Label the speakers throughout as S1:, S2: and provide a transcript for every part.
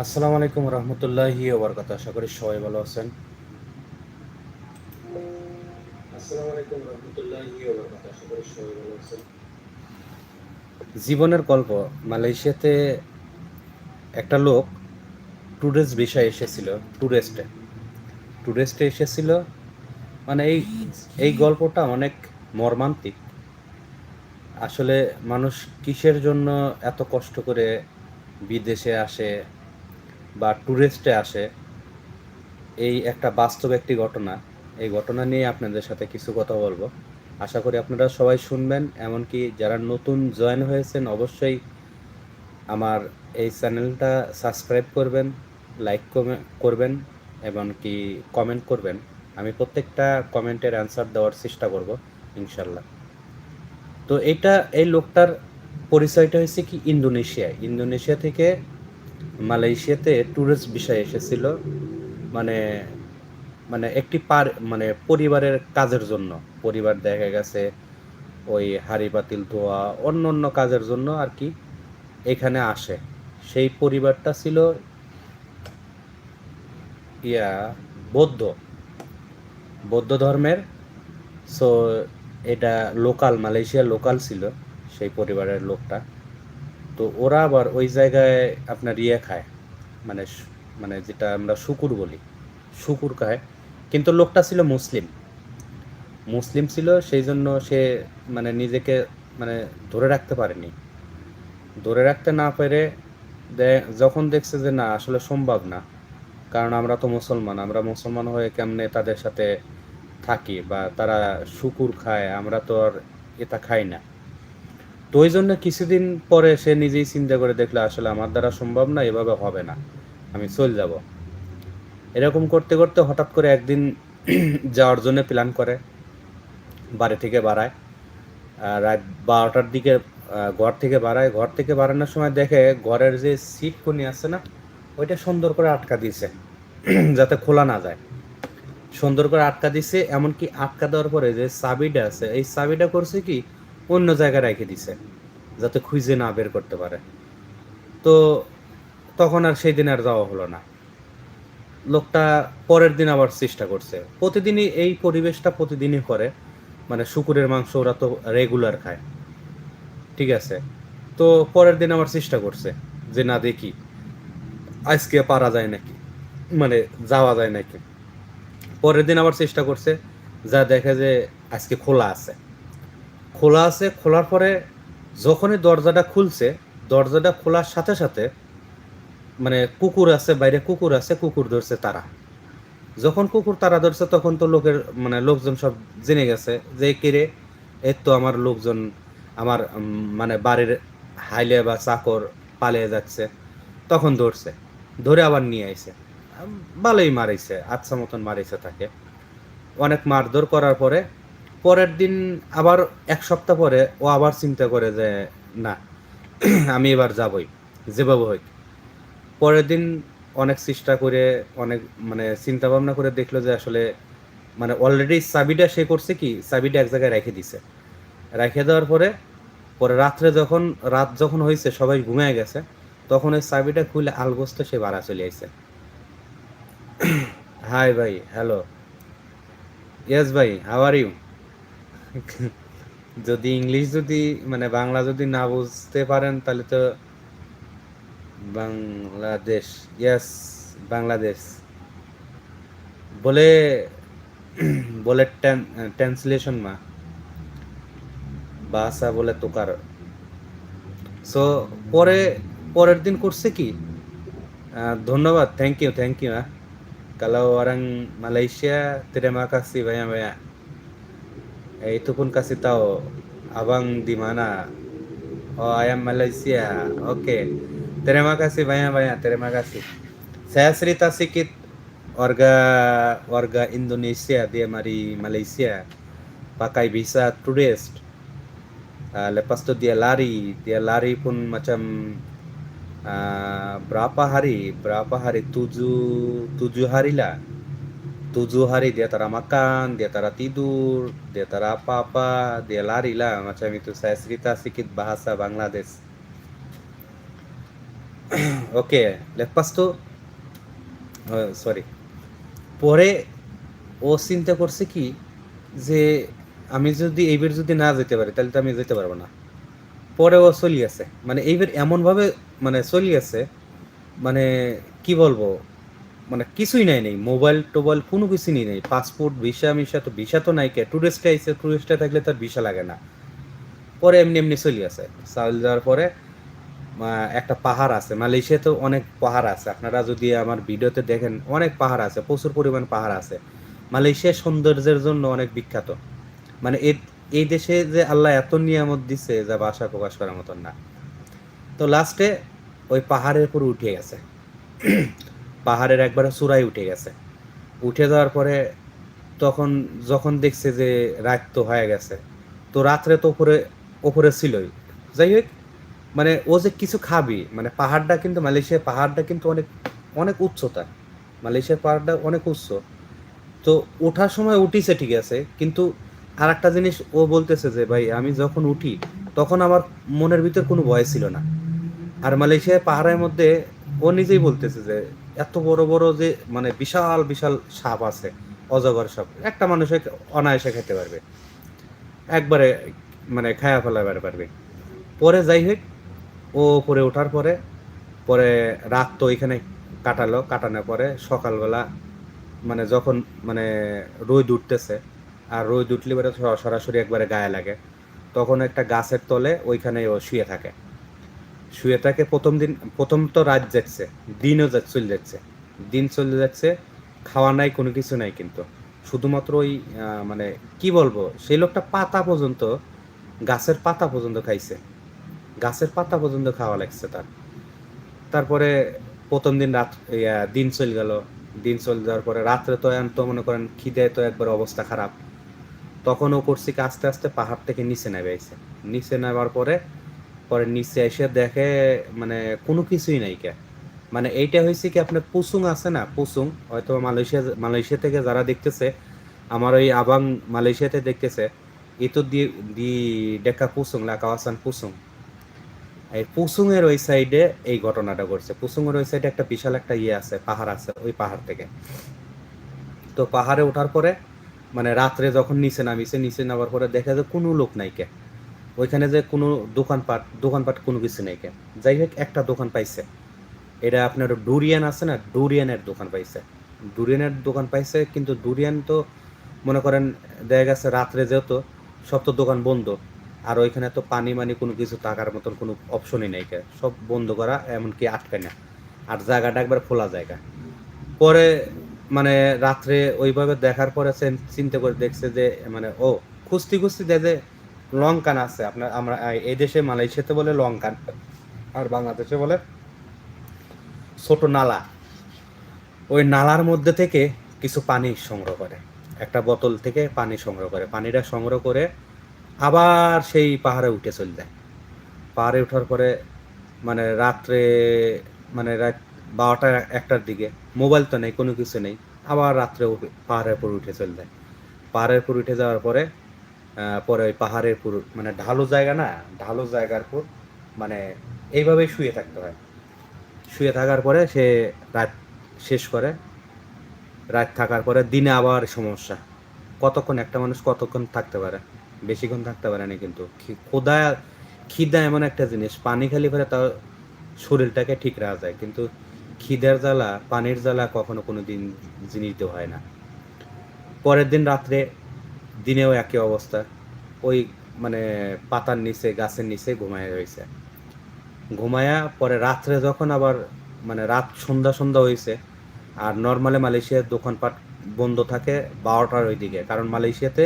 S1: আসসালামু আলাইকুম রহমতুল্লাহি ওবরকাত আশা করি সবাই ভালো আছেন। জীবনের গল্প। মালয়েশিয়াতে একটা লোক ট্যুরিস্ট বিষয়ে এসেছিল ট্যুরিস্টে ট্যুরিস্টে এসেছিল মানে এই এই গল্পটা অনেক মর্মান্তিক। আসলে মানুষ কিসের জন্য এত কষ্ট করে বিদেশে আসে বা ট্যুরিস্টে আসে, এই একটা বাস্তব একটি ঘটনা। এই ঘটনা নিয়ে আপনাদের সাথে কিছু কথা বলব। আশা করি আপনারা সবাই শুনবেন, এমনকি যারা নতুন জয়েন হয়েছেন, অবশ্যই আমার এই চ্যানেলটা সাবস্ক্রাইব করবেন লাইক করবেন এবং কি কমেন্ট করবেন। আমি প্রত্যেকটা কমেন্টের অ্যান্সার দেওয়ার চেষ্টা করব ইনশাল্লাহ তো এটা এই লোকটার পরিচয়টা হয়েছে কি ইন্দোনেশিয়া ইন্দোনেশিয়া থেকে মালয়েশিয়াতে ট্যুরিস্ট বিষয় এসেছিল মানে মানে একটি পার মানে পরিবারের কাজের জন্য। পরিবার দেখা গেছে ওই হাড়ি পাতিল ধোয়া, অন্য অন্য কাজের জন্য আর কি এখানে আসে। সেই পরিবারটা ছিল ইয়া, বৌদ্ধ বৌদ্ধ ধর্মের। সো এটা লোকাল মালয়েশিয়ার লোকাল ছিল সেই পরিবারের লোকটা। তো ওরা আবার ওই জায়গায় আপনার ইয়ে খায়। মানে মানে যেটা আমরা শুকুর বলি। শুকুর খায়। কিন্তু লোকটা ছিল মুসলিম। মুসলিম ছিল সেই জন্য সে মানে নিজেকে মানে ধরে রাখতে পারেনি। ধরে রাখতে না পেরে যখন দেখছে যে না, আসলে সম্ভব না। কারণ আমরা তো মুসলমান। আমরা মুসলমান হয়ে কেমনে তাদের সাথে থাকি বা তারা শুকুর খায়? আমরা তো আর এটা খাই না। তো ওই জন্য কিছুদিন পরে সে নিজেই চিন্তা করে দেখল, আসলে আমার দ্বারা সম্ভব না, এভাবে হবে না, আমি চলে যাব। এরকম করতে করতে হঠাৎ করে একদিন যাওয়ার জন্য প্ল্যান করে, বাড়ি থেকে বাড়ায়। রাত বারোটার দিকে ঘর থেকে বাড়ায়। ঘর থেকে বাড়ানোর সময় দেখে ঘরের যে সিট কোনি আছে না, ওইটা সুন্দর করে আটকা দিয়েছে, যাতে খোলা না যায়। সুন্দর করে আটকা দিছে এমনকি আটকা দেওয়ার পরে যে চাবিটা আছে, এই চাবিটা করছে কি অন্য জায়গায় রেখে দিছে, যাতে খুঁজে না বের করতে পারে। তো তখন আর সেই দিন আর যাওয়া হলো না। লোকটা পরের দিন আবার চেষ্টা করছে। প্রতিদিনই এই পরিবেশটা প্রতিদিনই করে। মানে শুকুরের মাংস ওরা তো রেগুলার খায়। ঠিক আছে? তো পরের দিন আবার চেষ্টা করছে যে না দেখি, আজকে পারা যায় নাকি? মানে যাওয়া যায় নাকি? পরের দিন আবার চেষ্টা করছে, যা দেখে যে আজকে খোলা আছে। খোলা আছে, খোলার পরে যখনই দরজাটা খুলছে, দরজাটা খোলার সাথে সাথে মানে কুকুর আছে, বাইরে কুকুর আছে, কুকুর ধরছে তারা। যখন কুকুর তারা ধরছে, তখন তো লোকের মানে লোকজন সব জেনে গেছে যে কিরে এর তো আমার লোকজন আমার মানে বাড়ির হাইলে বা চাকর পালিয়ে যাচ্ছে। তখন ধরছে, ধরে আবার নিয়ে আইছে। ভালোই মারিছে আচ্ছা মতন মারিছে তাকে। অনেক মারধর করার পরে পরের দিন আবার এক সপ্তাহ পরে ও আবার চিন্তা করে যে, না, আমি এবার যাবই, যেভাবে হোক। পরের দিন অনেক চেষ্টা করে, অনেক মানে চিন্তা ভাবনা করে দেখল যে, আসলে মানে অলরেডি চাবিটা সে করছে কি, চাবিটা এক জায়গায় রেখে দিছে। রেখে দেওয়ার পরে পরে রাত্রে যখন, রাত যখন হয়েছে, সবাই ঘুমিয়ে গেছে, তখন ওই চাবিটা খুলে আলগোস্ত সে বাড়া চলে আইছে। হাই ভাই, হ্যালো। ইয়েস ভাই, হাউ আর ইউ? যদি ইংলিশ যদি মানে বাংলা যদি না বুঝতে পারেন তাহলে তো বাংলাদেশ ইয়েস বাংলাদেশ। বলে বলে ট্রান্সলেশন মা। বাসা বলে তোকার। সো পরে পরের দিন করছে কি? ধন্যবাদ thank you thank you ah kalau Malaysia terima kasih banyak banyak eh, itu pun kasih tahu abang di mana? Oh ayam Malaysia. Oke. Terima kasih banyak banyak terima kasih. Saya cerita sedikit warga warga Indonesia dia mari Malaysia. Pakai visa tourist. Ah, lepas tu dia lari dia lari pun macam ah, berapa hari berapa hari? Tujuh tujuh hari lah dia tara makan dia tara tidur dia tara apa-apa dia lari lah macam itu saya cerita sedikit bahasa Bangladesh okay লেখপাস তো sorry পরে ও চিন্তা করছে কি যে আমি যদি এইবার যদি না যেতে পারি তাহলে তো আমি যেতে পারব না পরে ও চলি আছে মানে এইবার এমনভাবে মানে চলি আছে মানে কি বলব মানে কিছুই নাই নেই। মোবাইল, টোবাইল কোনো কিছুই নেই পাসপোর্ট, ভিসা, মিসা তো ভিসা তো নাই কে? টুরিস্টে আইসে টুরিস্টে থাকলে তার ভিসা লাগে না। পরে এমনি এমনি চলি আছে চাল যাওয়ার পরে একটা পাহাড় আছে। মালয়েশিয়াতে অনেক পাহাড় আছে। আপনারা যদি আমার ভিডিওতে দেখেন, অনেক পাহাড় আছে। প্রচুর পরিমাণ পাহাড় আছে। মালয়েশিয়া সৌন্দর্যের জন্য অনেক বিখ্যাত। মানে এই এই দেশে যে আল্লাহ এত নিয়ামত দিছে, যা ভাষা প্রকাশ করার মতন না। তো লাস্টে ওই পাহাড়ের উপর উঠে গেছে। পাহাড়ের একবারে চূড়ায় উঠে গেছে। উঠে যাওয়ার পরে তখন যখন দেখছে যে রাত তো হয়ে গেছে, তো রাত্রে তো ওপরে ওপরে ছিলই। যাই হোক মানে ও যে কিছু খাবি মানে পাহাড়টা কিন্তু মালয়েশিয়ার পাহাড়টা কিন্তু অনেক অনেক উচ্চতা। মালয়েশিয়ার পাহাড়টা অনেক উচ্চ। তো ওঠার সময় উঠিছে ঠিক আছে, কিন্তু আর একটা জিনিস ও বলতেছে যে, ভাই, আমি যখন উঠি, তখন আমার মনের ভিতর কোনো ভয় ছিল না। আর মালয়েশিয়ার পাহাড়ের মধ্যে ও নিজেই বলতেছে যে এত বড় বড় যে মানে বিশাল বিশাল সাপ আছে, অজগর সাপ। একটা মানুষে অনায়াসে খেতে পারবে। একবারে মানে খায়া ফেলাবার পারবে। পরে যাই হোক, ও পরে ওঠার পরে পরে রাত তো এখানে কাটালো, কাটানোর পরে সকালবেলা মানে যখন মানে রোদ উঠতেছে, আর রোদ উঠলে পরে সরাসরি একবারে গায়ে লাগে। তখন একটা গাছের তলে ওইখানে ও শুয়ে থাকে। শুয়ে থাকে প্রথম দিন, প্রথম তো রাত যাচ্ছে, দিনও চলে যাচ্ছে। দিন চলে যাচ্ছে, খাওয়া নাই, কোনো কিছু নাই কিন্তু। শুধুমাত্র ওই মানে কি বলব, সেই লোকটা পাতা পর্যন্ত, গাছের পাতা পর্যন্ত খাইছে। গাছের পাতা পর্যন্ত খাওয়া লাগছে তার। তারপরে প্রথম দিন রাত দিন চলে গেল। দিন চলে যাওয়ার পরে রাত্রে তো তো মনে করেন খিদে তো একবার অবস্থা খারাপ। তখন ও করছি, আস্তে আস্তে পাহাড় থেকে নিচে নেমে আইছে। নিচে নেবার পরে পরে নিচে এসে দেখে মানে কোনো কিছুই নাই কে। মানে এইটা হয়েছে কি, আপনার পুসুং আছে না, পুসুং হয়তো মালয়েশিয়া মালয়েশিয়া থেকে যারা দেখতেছে, আমার ওই আবাং মালয়েশিয়াতে দেখতেছে itu di di dekat Pusung lah kawasan Pusung এই পুসুং এর ওই সাইডে এই ঘটনাটা ঘটছে। পুসুং এর ওই সাইডে একটা বিশাল একটা ইয়ে আছে, পাহাড় আছে, ওই পাহাড় থেকে। তো পাহাড়ে ওঠার পরে মানে রাত্রে যখন নিচে নামিছে, নিচে নামার পরে দেখা যায় কোনো লোক নাই কে। ওইখানে যে কোনো দোকানপাট দোকানপাট কোনো কিছু নেই কে যাই হোক, একটা দোকান পাইছে। এটা আপনার ডুরিয়ান আছে না? ডুরিয়ানের দোকান পাইছে। ডুরিয়ানের দোকান পাইছে, কিন্তু ডুরিয়ান তো মনে করেন, দেখা গেছে রাত্রে যেহেতু, সব তো দোকান বন্ধ। আর ওইখানে তো পানি মানি কোনো কিছু টাকার মতন কোনো অপশনই নেই কে সব বন্ধ করা, এমনকি আটকায় না আর জায়গাটা একবার খোলা জায়গা। পরে মানে রাত্রে ওইভাবে দেখার পরে সে চিন্তা করে দেখছে যে মানে ও খুঁজতে খুঁজতে দেখে যে লঙ্কান আছে, আপনার, আমরা এই দেশে মালয়েশিয়াতে বলে লঙ্কান, আর বাংলাদেশে বলে ছোট নালা। ওই নালার মধ্যে থেকে কিছু পানি সংগ্রহ করে, একটা বোতল থেকে পানি সংগ্রহ করে, পানিটা সংগ্রহ করে আবার সেই পাহাড়ে উঠে চলে যায়। পাহাড়ে ওঠার পরে মানে রাত্রে মানে রাত বারোটা একটার দিকে, মোবাইল তো নেই, কোনো কিছু নেই, আবার রাত্রে পাহাড়ের উপর উঠে চলে যায়। পাহাড়ের উপর উঠে যাওয়ার পরে পরে ওই পাহাড়ের উপর মানে ঢালু জায়গা না, ঢালু জায়গার উপর মানে এইভাবেই শুয়ে থাকতে হয়। শুয়ে থাকার পরে সে রাত শেষ করে। রাত থাকার পরে দিনে আবার সমস্যা। কতক্ষণ একটা মানুষ কতক্ষণ থাকতে পারে? বেশিক্ষণ থাকতে পারে না কিন্তু খোদা খিদা এমন একটা জিনিস, পানি খালি পরে তার শরীরটাকে ঠিক রাখা যায়। কিন্তু খিদের জ্বালা, পানির জ্বালা কখনো কোনো দিন জিনিস হয় না। পরের দিন রাত্রে দিনেও একই অবস্থা। ওই মানে পাতার নিচে, গাছের নিচে ঘুমায় রয়েছে ঘুমায়া পরে রাত্রে যখন আবার মানে রাত সন্ধ্যা সন্ধ্যা হয়েছে আর নর্মালে মালয়েশিয়ার দোকানপাট বন্ধ থাকে বারোটার ওই দিকে কারণ মালয়েশিয়াতে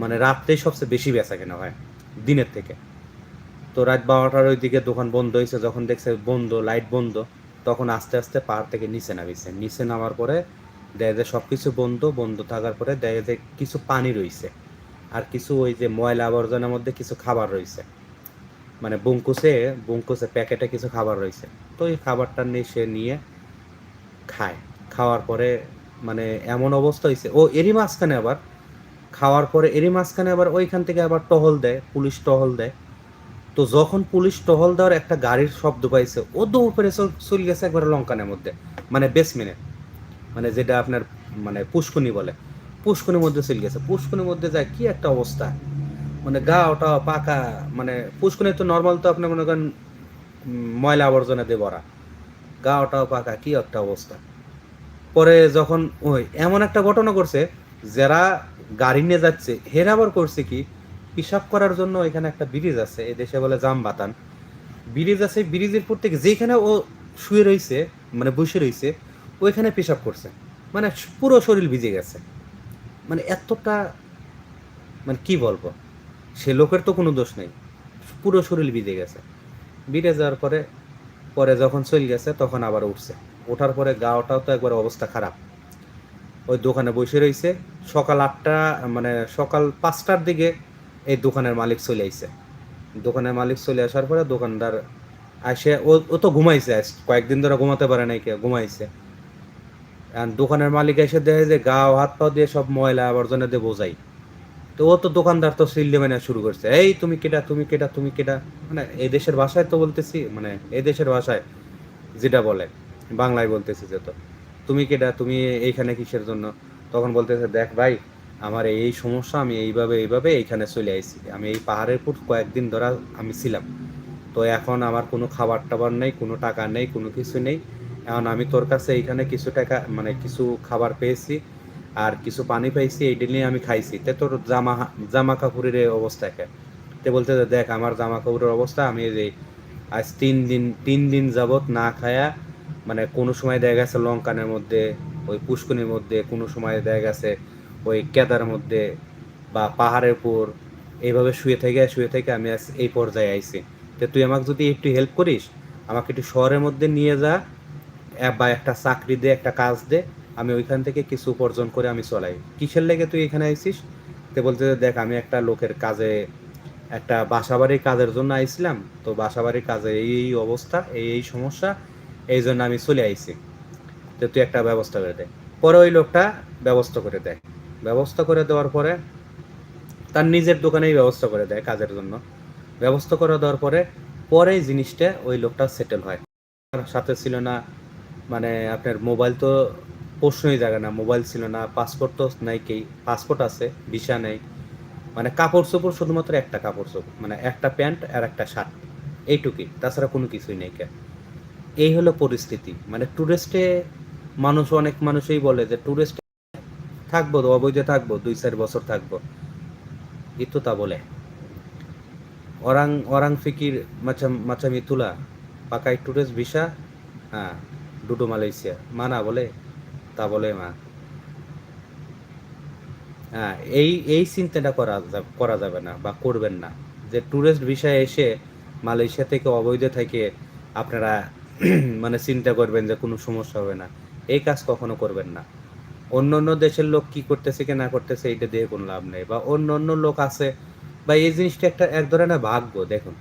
S1: মানে রাত্রেই সবচেয়ে বেশি বেচা কেনা হয়, দিনের থেকে। তো রাত বারোটার ওই দিকে দোকান বন্ধ হয়েছে যখন দেখছে বন্ধ লাইট বন্ধ, তখন আস্তে আস্তে পাহাড় থেকে নিচে নামিয়েছে নিচে নামার পরে দেখা যায় সব কিছু বন্ধ বন্ধ থাকার পরে দেখা যায় কিছু পানি রয়েছে আর কিছু ওই যে ময়লা আবর্জনার মধ্যে কিছু খাবার রয়েছে মানে বুঙ্কুসে বুঙ্কুসে প্যাকেটে কিছু খাবার রয়েছে তো এই খাবারটা নিয়ে সে নিয়ে খায়। খাওয়ার পরে মানে এমন অবস্থা হয়েছে ও এরই মাঝখানে আবার খাওয়ার পরে এরই মাঝখানে আবার ওইখান থেকে আবার টহল দেয়, পুলিশ টহল দেয়। তো যখন পুলিশ টহল দেওয়ার একটা গাড়ির শব্দ পাইছে, ও দৌড় পেরে চলে গেছে একবার লঙ্কানের মধ্যে। মানে বেসমেনে মানে যেটা আপনার মানে পুষ্কুনি বলে। পুষ্কুনির মধ্যে চলে গেছে। পুষ্কুনির মধ্যে যায় কি একটা অবস্থা? মানে গা ওটা পাকা মানে পুষ্কুনি তো নর্মাল তো আপনি মনে করেন ময়লা আবর্জনা দিয়ে ভরা। গা ওটাও পাকা, কি একটা অবস্থা। পরে যখন ওই এমন একটা ঘটনা করছে যারা গাড়ি নিয়ে যাচ্ছে হেরা আবার করছে কি পিসাব করার জন্য এখানে একটা ব্রিজ আছে এ দেশে বলে জাম বাতান ব্রিজ আছে, ব্রিজের পর থেকে যেখানে ও শুয়ে রইছে মানে বসে রইছে ওইখানে পেশাব করছে। মানে পুরো শরীর ভিজে গেছে। মানে এতটা মানে কি বলব? সে লোকের তো কোনো দোষ নেই। পুরো শরীর ভিজে গেছে। ভিজে যাওয়ার পরে পরে যখন চলে গেছে, তখন আবার উঠছে। ওঠার পরে গাওটাও তো একবার অবস্থা খারাপ। ওই দোকানে বসে রয়েছে সকাল আটটা মানে সকাল পাঁচটার দিকে এই দোকানের মালিক চলে আইছে। দোকানের মালিক চলে আসার পরে দোকানদার আসে ও ও তো ঘুমাইছে। কয়েকদিন ধরে ঘুমাতে পারে নাই কে ঘুমাইছে। দোকানের মালিক এসে দেখে যে গা হাত পা দিয়ে সব ময়লা আবর্জনা দিয়ে বোঝাই। তো ও তো দোকানদার তো সিল্লে মানে শুরু করছে। এই, তুমি কেটা তুমি কেটা তুমি কেটা মানে এই দেশের ভাষায় তো বলতেছি মানে এই দেশের ভাষায় যেটা বলে, বাংলায় বলতেছি যে তো, তুমি কেটা তুমি এইখানে কিসের জন্য? তখন বলতেছে, দেখ ভাই, আমার এই সমস্যা, আমি এইভাবে এইভাবে এইখানে চলে আইছি। আমি এই পাহাড়ের উপর কয়েকদিন ধরে আমি ছিলাম। তো এখন আমার কোনো খাবার টাবার নেই, কোনো টাকা নেই, কোনো কিছু নেই। এখন আমি তোর কাছে এইখানে কিছু টাকা মানে কিছু খাবার পেয়েছি আর কিছু পানি পাইছি এইটা নিয়ে আমি খাইছি। তে তোর জামা জামা কাপড়ের এই অবস্থা কে? তে বলতে দেখ, আমার জামা কাপড়ের অবস্থা, আমি এই আজ তিন দিন তিন দিন যাবৎ না খায়া মানে কোনো সময় দেখা গেছে লঙ্কানের মধ্যে, ওই পুষ্কনির মধ্যে, কোনো সময় দেখা গেছে ওই কেদার মধ্যে বা পাহাড়ের উপর, এইভাবে শুয়ে থেকে শুয়ে থেকে আমি আজ এই পর্যায়ে আইছি। তো তুই আমাকে যদি একটু হেল্প করিস, আমাকে একটু শহরের মধ্যে নিয়ে যা বা একটা চাকরি দে একটা কাজ দে আমি ওইখান থেকে কিছু উপার্জন করে আমি চলাই। কিসের লেগে তুই এখানে আইছিস তে বলতে যে, দেখ আমি একটা লোকের কাজে একটা বাসাবাড়ির কাজের জন্য আইছিলাম তো বাসাবাড়ির কাজে এই এই অবস্থা এই এই সমস্যা এই জন্য আমি চলে আইছি তো তুই একটা ব্যবস্থা করে দে। পরে ওই লোকটা ব্যবস্থা করে দেয়। ব্যবস্থা করে দেওয়ার পরে তার নিজের দোকানেই ব্যবস্থা করে দেয় কাজের জন্য। ব্যবস্থা করে দেওয়ার পরে পরে জিনিসটা ওই লোকটা সেটেল হয়। সাথে ছিল না মানে আপনার মোবাইল তো প্রশ্নই জায়গা না মোবাইল ছিল না পাসপোর্ট তো নাই কেই পাসপোর্ট আছে ভিসা নেই। মানে কাপড় চোপড় শুধুমাত্র একটা কাপড় চোপড় মানে একটা প্যান্ট আর একটা শার্ট, এইটুকুই। তাছাড়া কোনো কিছুই নেই কে এই হলো পরিস্থিতি। মানে টুরিস্টে মানুষ, অনেক মানুষই বলে যে টুরিস্ট থাকব তো অবৈধ থাকব, দুই চার বছর থাকব। ই তো বলে। অরাং অরাং ফিকির মাচামি তুলা, পাকাই টুরিস্ট ভিসা হ্যাঁ। ডুডু মালয়েশিয়া। মা না বলে, তা বলে মা। হ্যাঁ এই এই চিন্তাটা করা করা যাবে না বা করবেন না। যে ট্যুরিস্ট ভিসায় এসে মালয়েশিয়া থেকে অবৈধ থেকে আপনারা মানে চিন্তা করবেন যে কোনো সমস্যা হবে না। এই কাজ কখনো করবেন না। অন্য অন্য দেশের লোক কি করতেছে কি না করতেছে, এইটা দিয়ে কোনো লাভ নেই। বা অন্য অন্য লোক আছে, বা এই জিনিসটা একটা, এক ধরনের ভাগ্য, দেখুন।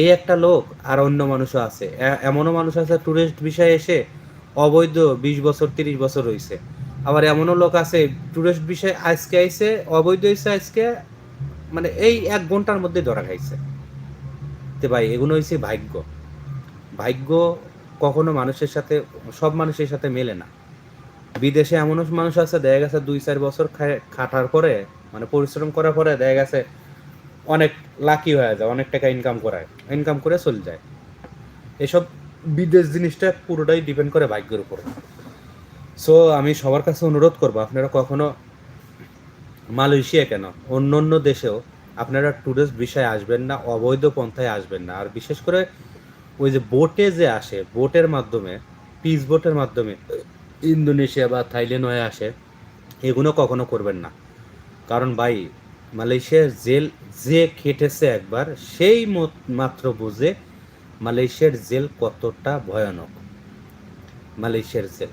S1: এই একটা লোক আর অন্য মানুষও আছে। এমনও মানুষ আছে ট্যুরিস্ট বিষয়ে এসে অবৈধ বিশ বছর, তিরিশ বছর হয়েছে আবার এমনও লোক আছে ট্যুরিস্ট বিষয়ে আজকে আইছে, অবৈধ হয়েছে আজকে মানে এই এক ঘণ্টার মধ্যে ধরা খাইছে। তে ভাই, এগুলো হয়েছে ভাগ্য। ভাগ্য কখনো মানুষের সাথে, সব মানুষের সাথে মেলে না। বিদেশে এমন মানুষ আছে, দেখা গেছে দুই চার বছর খাটার পরে মানে পরিশ্রম করার পরে দেখা গেছে অনেক লাকি হয়ে যায়, অনেক টাকা ইনকাম করায় ইনকাম করে চলে যায়। এসব বিদেশ জিনিসটা পুরোটাই ডিপেন্ড করে ভাগ্যের উপর। সো আমি সবার কাছে অনুরোধ করব, আপনারা কখনো মালয়েশিয়া কেন? অন্য অন্য দেশেও আপনারা ট্যুরিস্ট বিষয়ে আসবেন না, অবৈধ পন্থায় আসবেন না। আর বিশেষ করে ওই যে বোটে যে আসে বোটের মাধ্যমে পিস বোটের মাধ্যমে, ইন্দোনেশিয়া বা থাইল্যান্ড হয়ে আসে, এগুলো কখনো করবেন না। কারণ ভাই মালয়েশিয়ার জেল যে খেটেছে একবার, সেই মত- মাত্র বুঝে মালয়েশিয়ার জেল কতটা ভয়ানক। মালয়েশিয়ার জেল।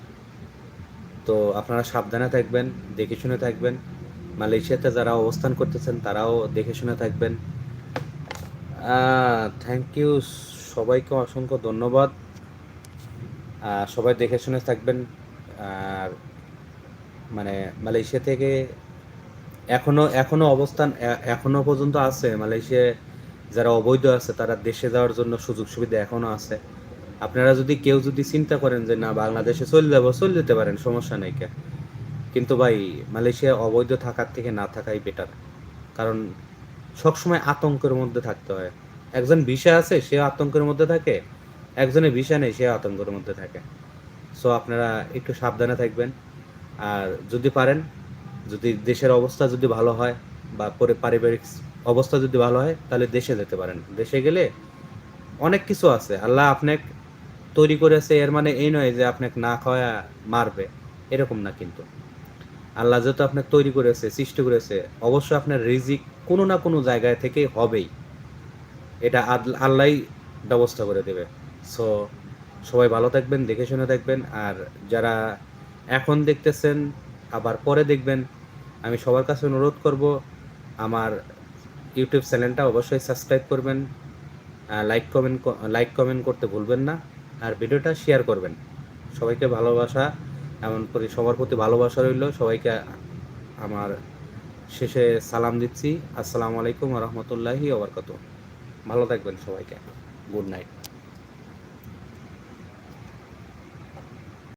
S1: তো আপনারা সাবধানে থাকবেন, দেখে শুনে থাকবেন। মালয়েশিয়াতে যারা অবস্থান করতেছেন, তারাও দেখে শুনে থাকবেন। থ্যাংক ইউ সবাইকে অসংখ্য ধন্যবাদ। সবাই দেখে শুনে থাকবেন। আর মানে মালয়েশিয়া থেকে এখনও এখনও অবস্থান এখনও পর্যন্ত আছে মালয়েশিয়ায় যারা অবৈধ আছে, তারা দেশে যাওয়ার জন্য সুযোগ সুবিধা এখনও আছে। আপনারা যদি কেউ যদি চিন্তা করেন যে, না, বাংলাদেশে চলে যাব, চলে যেতে পারেন, সমস্যা নেই কে। কিন্তু ভাই, মালয়েশিয়া অবৈধ থাকার থেকে না থাকাই বেটার কারণ সবসময় আতঙ্কের মধ্যে থাকতে হয়। একজন ভিসা আছে, সে আতঙ্কের মধ্যে থাকে। একজনের ভিসা নেই, সে আতঙ্কের মধ্যে থাকে। সো আপনারা একটু সাবধানে থাকবেন। আর যদি পারেন যদি দেশের অবস্থা যদি ভালো হয় বা পরে পারিবারিক অবস্থা যদি ভালো হয়, তাহলে দেশে যেতে পারেন। দেশে গেলে অনেক কিছু আছে। আল্লাহ আপনাকে তৈরি করেছে, এর মানে এই নয় যে আপনাকে না খাওয়া মারবে, এরকম না কিন্তু। আল্লাহ যেহেতু আপনাকে তৈরি করেছে, সৃষ্টি করেছে, অবশ্যই আপনার রিজিক কোনো না কোনো জায়গায় থেকে হবেই। এটা আল্লাহই ব্যবস্থা করে দেবে। সো সবাই ভালো থাকবেন, দেখে শুনে থাকবেন, আর যারা এখন দেখতেছেন, আবার পরে দেখবেন আমি সবার কাছে অনুরোধ করব, আমার ইউটিউব চ্যানেলটা অবশ্যই সাবস্ক্রাইব করবেন লাইক কমেন্ট লাইক কমেন্ট করতে ভুলবেন না, আর ভিডিওটা শেয়ার করবেন। সবাইকে ভালোবাসা, এমন করে সবার প্রতি ভালোবাসা রইল। সবাইকে আমার শেষে সালাম দিচ্ছি। আসসালামু আলাইকুম রহমতুল্লাহি ওবরকাত ভালো থাকবেন সবাইকে। Good night.